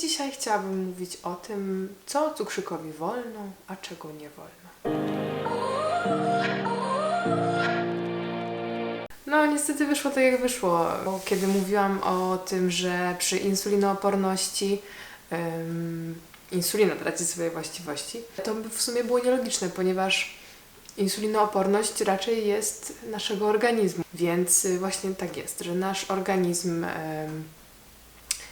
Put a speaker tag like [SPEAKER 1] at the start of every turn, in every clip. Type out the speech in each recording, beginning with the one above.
[SPEAKER 1] dzisiaj chciałabym mówić o tym, co cukrzykowi wolno, a czego nie wolno. No, niestety wyszło tak, jak wyszło. Bo Kiedy mówiłam o tym, że przy insulinooporności insulina traci swoje właściwości, to w sumie było nielogiczne, ponieważ insulinooporność raczej jest naszego organizmu. Więc y, właśnie tak jest, że nasz organizm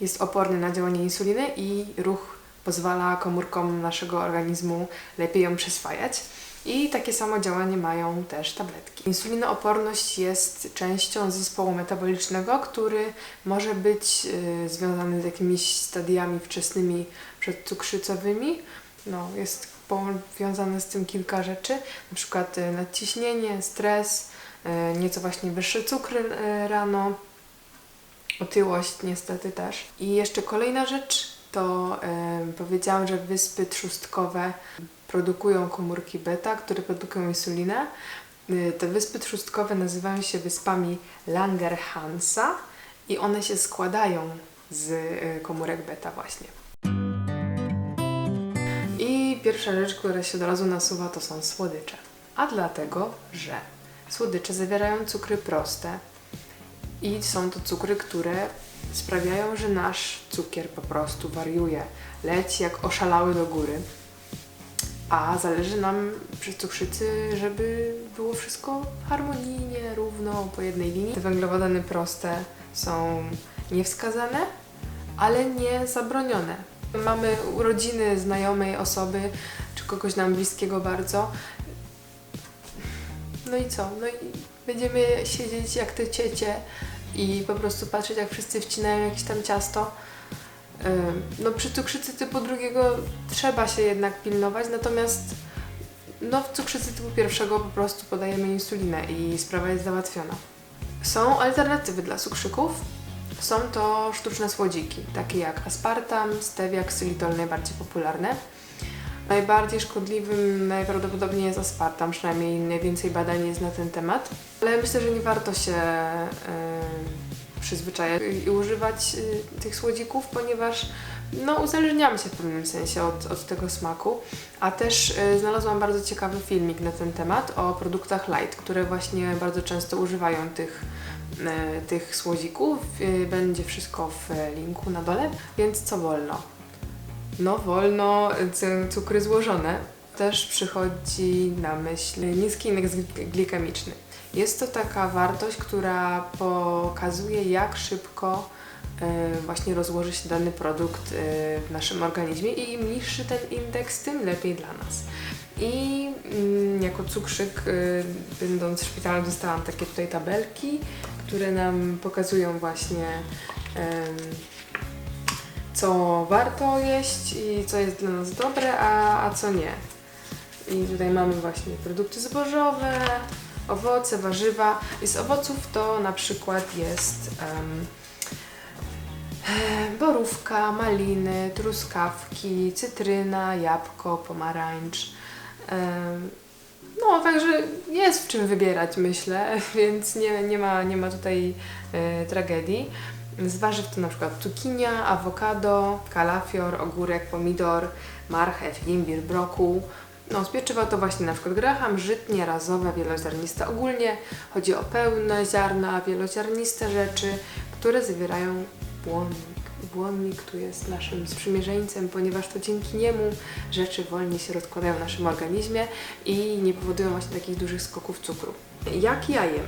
[SPEAKER 1] jest oporny na działanie insuliny i ruch pozwala komórkom naszego organizmu lepiej ją przyswajać. I takie samo działanie mają też tabletki. Insulinooporność jest częścią zespołu metabolicznego, który może być y, związany z jakimiś stadiami wczesnymi przedcukrzycowymi. No, jest powiązane z tym kilka rzeczy, na przykład y, nadciśnienie, stres, y, nieco właśnie wyższe cukry y, rano, otyłość niestety też. I jeszcze kolejna rzecz to powiedziałam, że wyspy trzustkowe produkują komórki beta, które produkują insulinę. Y, Te wyspy trzustkowe nazywają się wyspami Langerhansa i one się składają z y, komórek beta właśnie. I pierwsza rzecz, która się od razu nasuwa, to są słodycze. A dlatego, że słodycze zawierają cukry proste i są to cukry, które sprawiają, że nasz cukier po prostu wariuje, leci jak oszalały do góry. A zależy nam przy cukrzycy, żeby było wszystko harmonijnie, równo, po jednej linii. Te węglowodany proste są niewskazane, ale nie zabronione. Mamy urodziny znajomej osoby, czy kogoś nam bliskiego bardzo. No i co? No i będziemy siedzieć jak te ciecie i po prostu patrzeć, jak wszyscy wcinają jakieś tam ciasto. No przy cukrzycy typu drugiego trzeba się jednak pilnować, natomiast no w cukrzycy typu pierwszego po prostu podajemy insulinę i sprawa jest załatwiona. Są alternatywy dla cukrzyków. Są to sztuczne słodziki, takie jak aspartam, stevia, ksylitol najbardziej popularne. Najbardziej szkodliwym najprawdopodobniej jest aspartam, przynajmniej najwięcej badań jest na ten temat. Ale myślę, że nie warto się yy, przyzwyczajać i używać yy, tych słodzików, ponieważ no, uzależniamy się w pewnym sensie od, od tego smaku. A też yy, znalazłam bardzo ciekawy filmik na ten temat o produktach light, które właśnie bardzo często używają tych, yy, tych słodzików. Yy, będzie wszystko w linku na dole. Więc co wolno? No, wolno cukry złożone. Też przychodzi na myśl niski indeks gli- glikemiczny. Jest to taka wartość, która pokazuje, jak szybko e, właśnie rozłoży się dany produkt e, w naszym organizmie i im niższy ten indeks, tym lepiej dla nas. I mm, jako cukrzyk, e, będąc w szpitalu, dostałam takie tutaj tabelki, które nam pokazują właśnie co warto jeść i co jest dla nas dobre, a, a co nie. I tutaj mamy właśnie produkty zbożowe, owoce, warzywa. I z owoców to na przykład jest e, borówka, maliny, truskawki, cytryna, jabłko, pomarańcz. Em, no, także jest w czym wybierać, myślę, więc nie, nie, ma, nie ma tutaj e, tragedii. Z warzyw to na przykład cukinia, awokado, kalafior, ogórek, pomidor, marchew, imbir, brokuł. No, z pieczywa to właśnie na przykład graham, żytnie, razowe, wieloziarniste. Ogólnie chodzi o pełne ziarna, wieloziarniste rzeczy, które zawierają błonnik. Błonnik tu jest naszym sprzymierzeńcem, ponieważ to dzięki niemu rzeczy wolniej się rozkładają w naszym organizmie i nie powodują właśnie takich dużych skoków cukru. Jak ja jem?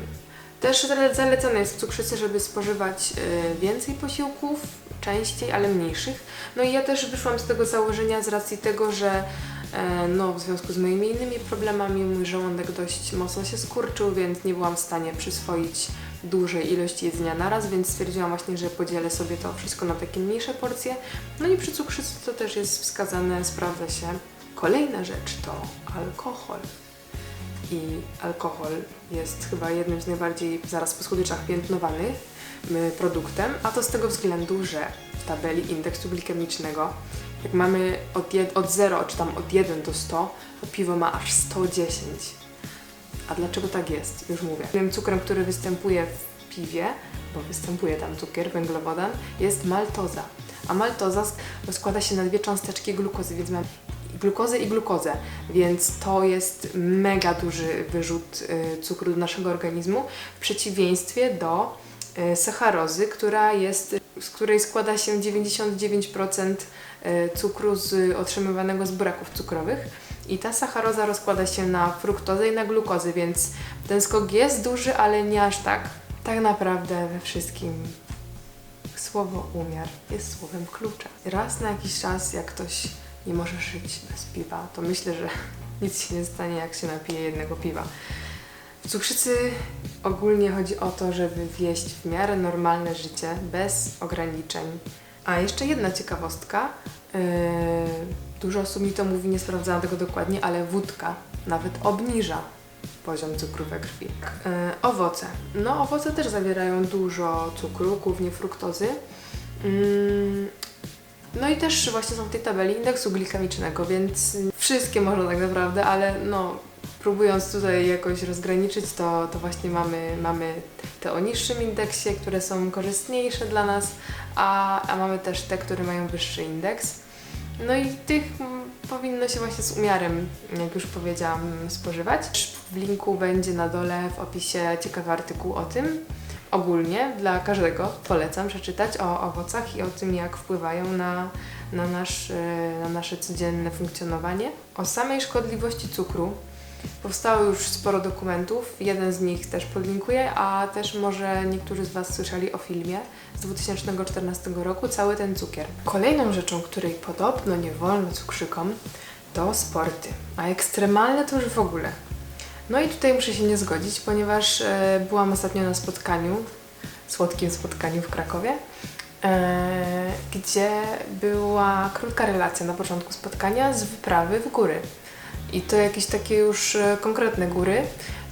[SPEAKER 1] Też zale- zalecane jest w cukrzycy, żeby spożywać y, więcej posiłków, częściej, ale mniejszych. No i ja też wyszłam z tego założenia z racji tego, że e, no, w związku z moimi innymi problemami mój żołądek dość mocno się skurczył, więc nie byłam w stanie przyswoić dużej ilości jedzenia naraz, więc stwierdziłam właśnie, że podzielę sobie to wszystko na takie mniejsze porcje. No i przy cukrzycy to też jest wskazane, sprawdza się. Kolejna rzecz to alkohol i alkohol jest chyba jednym z najbardziej zaraz po słodyczach piętnowanych y, produktem, a to z tego względu, że w tabeli indeksu glikemicznego, jak mamy od, jed- od 0 czy tam od 1 do 100, to piwo ma aż 110. A dlaczego tak jest? Już mówię. Tym cukrem, który występuje w piwie, bo występuje tam cukier, węglowodan, jest maltoza. A maltoza sk- rozkłada się na dwie cząsteczki glukozy, więc mamy glukozę i glukozę, więc to jest mega duży wyrzut y, cukru do naszego organizmu w przeciwieństwie do y, sacharozy, która jest, z której składa się 99% y, cukru z, otrzymywanego z buraków cukrowych. I ta sacharoza rozkłada się na fruktozę i na glukozę, więc ten skok jest duży, ale nie aż tak. Tak naprawdę we wszystkim słowo umiar jest słowem klucza. Raz na jakiś czas, jak ktoś nie może żyć bez piwa, to myślę, że nic się nie stanie, jak się napije jednego piwa. W cukrzycy ogólnie chodzi o to, żeby wieść w miarę normalne życie, bez ograniczeń. A jeszcze jedna ciekawostka. Yy, dużo osób mi to mówi, nie sprawdzałam tego dokładnie, ale wódka nawet obniża poziom cukru we krwi. Yy, owoce. No, owoce też zawierają dużo cukru, głównie fruktozy. Yy, no i też właśnie są w tej tabeli indeksu glikemicznego, więc wszystkie można tak naprawdę, ale no próbując tutaj jakoś rozgraniczyć, to, to właśnie mamy, mamy te o niższym indeksie, które są korzystniejsze dla nas, a, a mamy też te, które mają wyższy indeks. No i tych powinno się właśnie z umiarem, jak już powiedziałam, spożywać. W linku będzie na dole w opisie ciekawy artykuł o tym. Ogólnie dla każdego polecam przeczytać o owocach i o tym, jak wpływają na, na, nasz, e, na nasze codzienne funkcjonowanie. O samej szkodliwości cukru powstało już sporo dokumentów. Jeden z nich też podlinkuję, a też może niektórzy z Was słyszeli o filmie z 2014 roku Cały ten cukier. Kolejną rzeczą, której podobno nie wolno cukrzykom, to sporty, a ekstremalne to już w ogóle. No i tutaj muszę się nie zgodzić, ponieważ e, byłam ostatnio na spotkaniu, słodkim spotkaniu w Krakowie, e, gdzie była krótka relacja na początku spotkania z wyprawy w góry. I to jakieś takie już e, konkretne góry.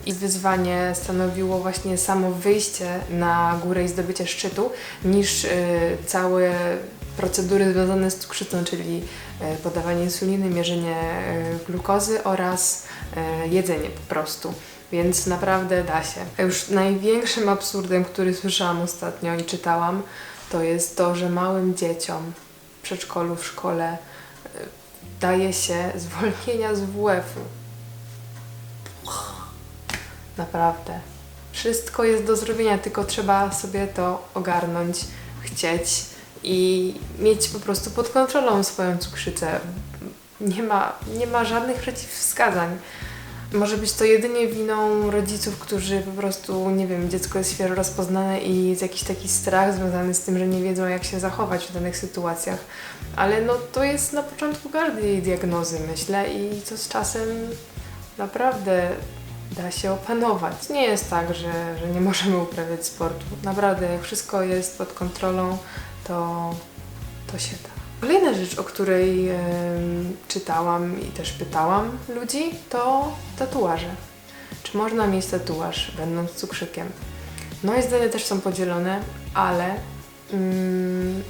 [SPEAKER 1] I wyzwanie stanowiło właśnie samo wyjście na górę i zdobycie szczytu, niż całe procedury związane z cukrzycą, czyli e, podawanie insuliny, mierzenie e, glukozy oraz e, jedzenie po prostu. Więc naprawdę da się. Już największym absurdem, który słyszałam ostatnio i czytałam, to jest to, że małym dzieciom w przedszkolu, w szkole daje się zwolnienia z WF-u. Naprawdę. Wszystko jest do zrobienia, tylko trzeba sobie to ogarnąć, chcieć i mieć po prostu pod kontrolą swoją cukrzycę. Nie ma, nie ma żadnych przeciwwskazań. Może być to jedynie winą rodziców, którzy po prostu, nie wiem, dziecko jest świeżo rozpoznane i jest jakiś taki strach związany z tym, że nie wiedzą, jak się zachować w danych sytuacjach. Ale no to jest na początku każdej diagnozy, myślę, i to z czasem naprawdę da się opanować. Nie jest tak, że, że nie możemy uprawiać sportu. Naprawdę, wszystko jest pod kontrolą, to, to się da. Kolejna rzecz, o której czytałam i też pytałam ludzi, to tatuaże. Czy można mieć tatuaż, będąc cukrzykiem? No i zdania też są podzielone, ale mm,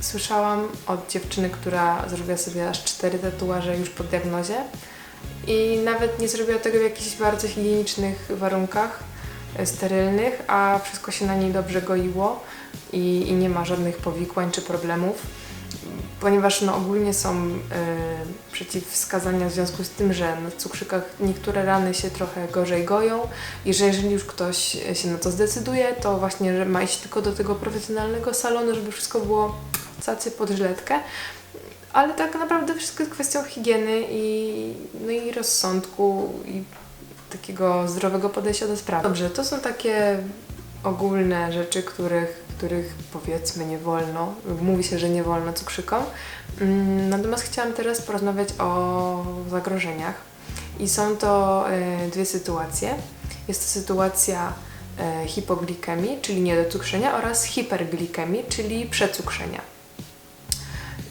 [SPEAKER 1] słyszałam od dziewczyny, która zrobiła sobie aż cztery tatuaże już po diagnozie i nawet nie zrobiła tego w jakichś bardzo higienicznych warunkach sterylnych, a wszystko się na niej dobrze goiło i, i nie ma żadnych powikłań czy problemów, ponieważ no, ogólnie są e, przeciwwskazania w związku z tym, że na cukrzykach niektóre rany się trochę gorzej goją i że jeżeli już ktoś się na to zdecyduje, to właśnie, ma iść tylko do tego profesjonalnego salonu, żeby wszystko było cacy pod żyletkę. Ale tak naprawdę wszystko jest kwestią higieny i, no i rozsądku i takiego zdrowego podejścia do sprawy. Dobrze, to są takie ogólne rzeczy, których, których powiedzmy nie wolno. Mówi się, że nie wolno cukrzykom. Mm, Natomiast chciałam teraz porozmawiać o zagrożeniach. I są to e, dwie sytuacje. Jest to sytuacja e, hipoglikemii, czyli niedocukrzenia oraz hiperglikemii, czyli przecukrzenia.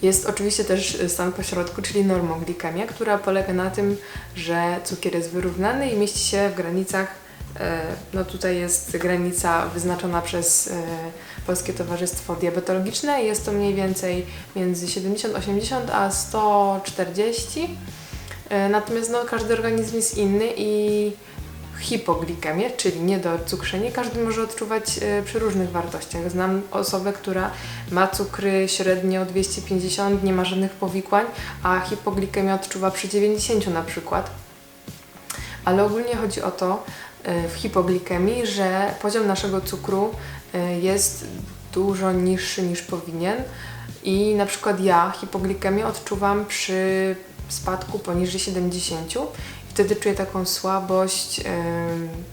[SPEAKER 1] Jest oczywiście też stan pośrodku, czyli normoglikemia, która polega na tym, że cukier jest wyrównany i mieści się w granicach, e, no tutaj jest granica wyznaczona przez e, Polskie Towarzystwo Diabetologiczne jest to mniej więcej między 70-80 a 140. E, Natomiast no, każdy organizm jest inny i hipoglikemię, czyli niedocukrzenie, każdy może odczuwać e, przy różnych wartościach. Znam osobę, która ma cukry średnio 250, nie ma żadnych powikłań, a hipoglikemię odczuwa przy 90 na przykład. Ale ogólnie chodzi o to e, w hipoglikemii, że poziom naszego cukru e, jest dużo niższy niż powinien i na przykład ja hipoglikemię odczuwam przy spadku poniżej 70 i wtedy czuję taką słabość,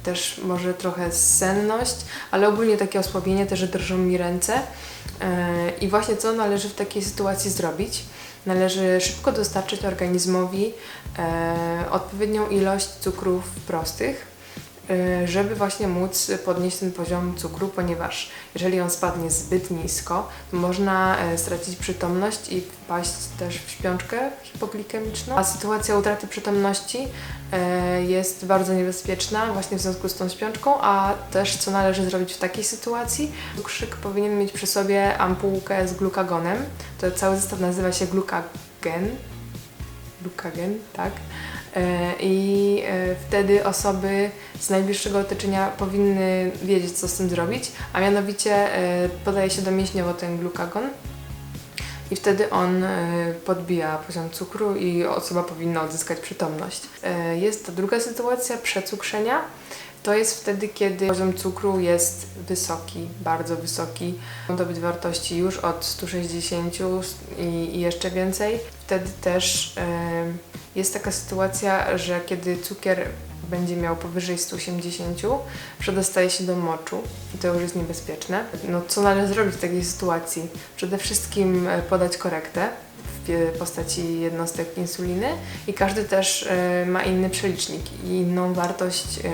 [SPEAKER 1] też może trochę senność, ale ogólnie takie osłabienie, też że drżą mi ręce. E, I właśnie co należy w takiej sytuacji zrobić? Należy szybko dostarczyć organizmowi e, odpowiednią ilość cukrów prostych, żeby właśnie móc podnieść ten poziom cukru, ponieważ jeżeli on spadnie zbyt nisko, można e, stracić przytomność i wpaść też w śpiączkę hipoglikemiczną. A sytuacja utraty przytomności e, jest bardzo niebezpieczna właśnie w związku z tą śpiączką, a też co należy zrobić w takiej sytuacji? Cukrzyk powinien mieć przy sobie ampułkę z glukagonem. To cały zestaw nazywa się glukagen. Glukagen, tak. E, I e, wtedy osoby z najbliższego otoczenia powinny wiedzieć, co z tym zrobić, a mianowicie e, podaje się domięśniowo ten glukagon i wtedy on podbija poziom cukru i osoba powinna odzyskać przytomność. Jest to druga sytuacja przecukrzenia. To jest wtedy, kiedy poziom cukru jest wysoki, bardzo wysoki. Mogą to być wartości już od 160 i, jeszcze więcej. Wtedy też jest taka sytuacja, że kiedy cukier będzie miał powyżej 180, przedostaje się do moczu i to już jest niebezpieczne. No co należy zrobić w takiej sytuacji? Przede wszystkim e, podać korektę w postaci jednostek insuliny i każdy też e, ma inny przelicznik i inną wartość e,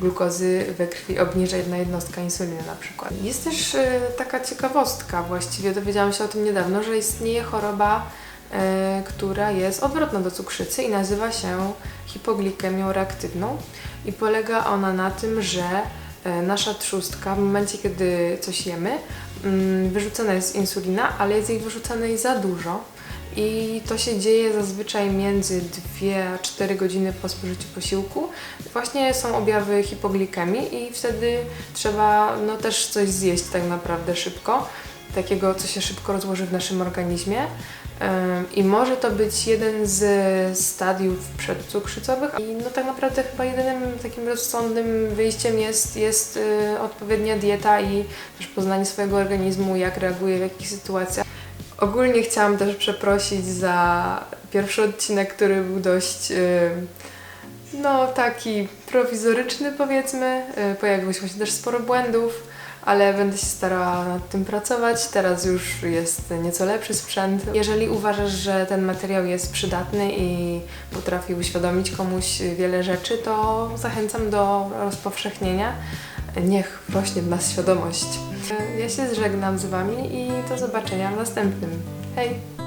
[SPEAKER 1] glukozy we krwi obniża jedna jednostka insuliny na przykład. Jest też taka ciekawostka, właściwie dowiedziałam się o tym niedawno, że istnieje choroba która jest odwrotna do cukrzycy i nazywa się hipoglikemią reaktywną i polega ona na tym, że e, nasza trzustka w momencie, kiedy coś jemy, mm, wyrzucana jest insulina, ale jest jej wyrzucanej za dużo. I to się dzieje zazwyczaj między 2 a 4 godziny po spożyciu posiłku. Właśnie są objawy hipoglikemii i wtedy trzeba no, też coś zjeść tak naprawdę szybko, takiego, co się szybko rozłoży w naszym organizmie. I może to być jeden z stadiów przedcukrzycowych i no tak naprawdę chyba jedynym takim rozsądnym wyjściem jest, jest y, odpowiednia dieta i też poznanie swojego organizmu, jak reaguje w jakich sytuacjach. Ogólnie chciałam też przeprosić za pierwszy odcinek, który był dość y, no taki prowizoryczny powiedzmy. Y, Pojawiło się też sporo błędów, ale będę się starała nad tym pracować. Teraz już jest nieco lepszy sprzęt. Jeżeli uważasz, że ten materiał jest przydatny i potrafi uświadomić komuś wiele rzeczy, to zachęcam do rozpowszechnienia. Niech rośnie w nas świadomość. Ja się żegnam z Wami i do zobaczenia w następnym. Hej!